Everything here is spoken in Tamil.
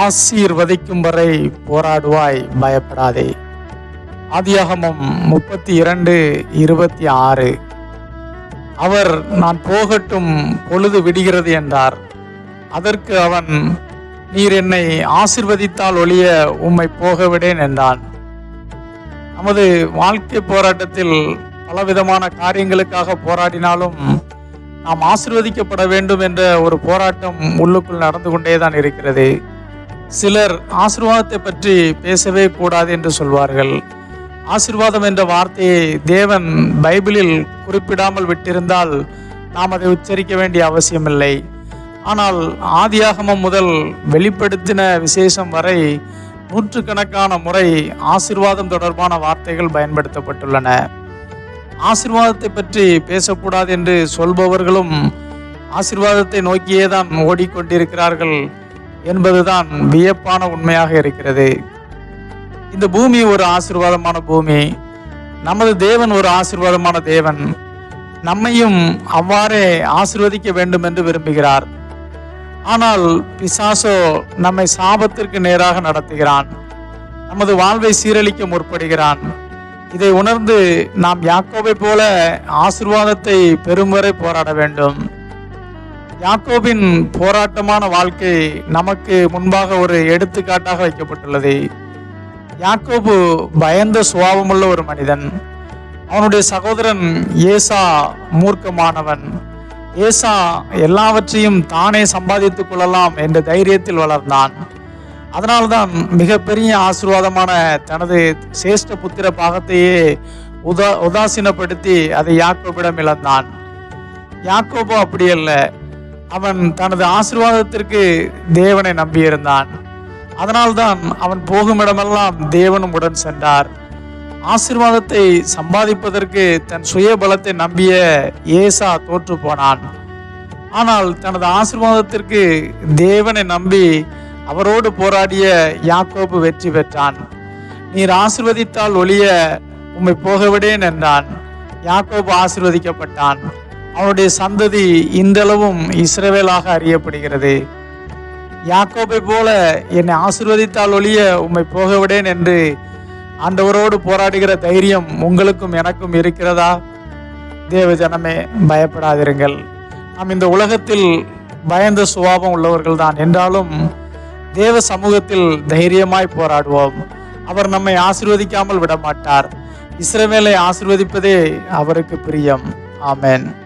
ஆசீர்வதிக்கும் வரை போராடுவாய் பயப்படாதே. ஆதியாகமம் முப்பத்தி இரண்டு இருபத்தி ஆறு அவர் நான் போகட்டும் பொழுது விடுகிறது என்றார். அதற்கு அவன் நீர் என்னை ஆசிர்வதித்தால் ஒழிய உம்மை போக விடேன் என்றான். நமது வாழ்க்கை போராட்டத்தில் பலவிதமான காரியங்களுக்காக போராடினாலும் நாம் ஆசிர்வதிக்கப்பட வேண்டும் என்ற ஒரு போராட்டம் உள்ளுக்குள் நடந்து கொண்டே தான் இருக்கிறது. சிலர் ஆசிர்வாதத்தை பற்றி பேசவே கூடாது என்று சொல்வார்கள். ஆசிர்வாதம் என்ற வார்த்தையை தேவன் பைபிளில் குறிப்பிடாமல் விட்டிருந்தால் நாம் அதை உச்சரிக்க வேண்டிய அவசியமில்லை. ஆனால் ஆதியாகமம் முதல் வெளிப்படுத்தின விசேஷம் வரை நூற்றுக்கணக்கான முறை ஆசிர்வாதம் தொடர்பான வார்த்தைகள் பயன்படுத்தப்பட்டுள்ளன. ஆசிர்வாதத்தை பற்றி பேசக்கூடாது என்று சொல்பவர்களும் ஆசிர்வாதத்தை நோக்கியே தான் ஓடிக்கொண்டிருக்கிறார்கள் என்பதுதான் வியப்பான உண்மையாக இருக்கிறது. இந்த பூமி ஒரு ஆசிர்வாதமான பூமி. நமது தேவன் ஒரு ஆசிர்வாதமான தேவன். நம்மையும் அவ்வாறே ஆசிர்வதிக்க வேண்டும் என்று விரும்புகிறார். ஆனால் பிசாசோ நம்மை சாபத்திற்கு நேராக நடத்துகிறான். நமது வாழ்வை சீரழிக்க முற்படுகிறான். இதை உணர்ந்து நாம் யாக்கோவை போல ஆசிர்வாதத்தை பெறும் வரை போராட வேண்டும். யாக்கோபின் போராட்டமான வாழ்க்கை நமக்கு முன்பாக ஒரு எடுத்துக்காட்டாக வைக்கப்பட்டுள்ளது. யாக்கோபு பயந்த சுபாவமுள்ள ஒரு மனிதன். அவனுடைய சகோதரன் ஏசா மூர்க்கமானவன். ஏசா எல்லாவற்றையும் தானே சம்பாதித்துக் கொள்ளலாம் என்ற தைரியத்தில் வளர்ந்தான். அதனால்தான் மிகப்பெரிய ஆசீர்வாதமான தனது சேஷ்ட புத்திர பாகத்தையே உதா உதாசீனப்படுத்தி அதை யாக்கோபிடம் இழந்தான். யாக்கோபோ அப்படி அல்ல. அவன் தனது ஆசிர்வாதத்திற்கு தேவனை நம்பியிருந்தான். அதனால்தான் அவன் போகும் இடமெல்லாம் தேவனும் உடன் சென்றார். ஆசிர்வாதத்தை சம்பாதிப்பதற்கு தன் சுய பலத்தை நம்பிய ஏசா தோற்று போனான். ஆனால் தனது ஆசிர்வாதத்திற்கு தேவனை நம்பி அவரோடு போராடிய யாக்கோபு வெற்றி பெற்றான். நீர் ஆசிர்வதித்தால் ஒளிய உம்மை போகவிடேன் என்றான். யாக்கோபு ஆசிர்வதிக்கப்பட்டான். அவனுடைய சந்ததி இந்தளவும் இஸ்ரவேலாக அறியப்படுகிறது. யாக்கோபை போல என்னை ஆசிர்வதித்தால் ஒழிய உம்மை போக விடேன் என்று ஆண்டவரோடு போராடுகிற தைரியம் உங்களுக்கும் எனக்கும் இருக்கிறதா? தேவ ஜனமே பயப்படாதிருங்கள். நாம் இந்த உலகத்தில் பயந்த சுபாவம் உள்ளவர்கள் தான். என்றாலும் தேவ சமூகத்தில் தைரியமாய் போராடுவோம். அவர் நம்மை ஆசிர்வதிக்காமல் விட மாட்டார் இஸ்ரவேலை ஆசிர்வதிப்பதே அவருக்கு பிரியம். ஆமேன்.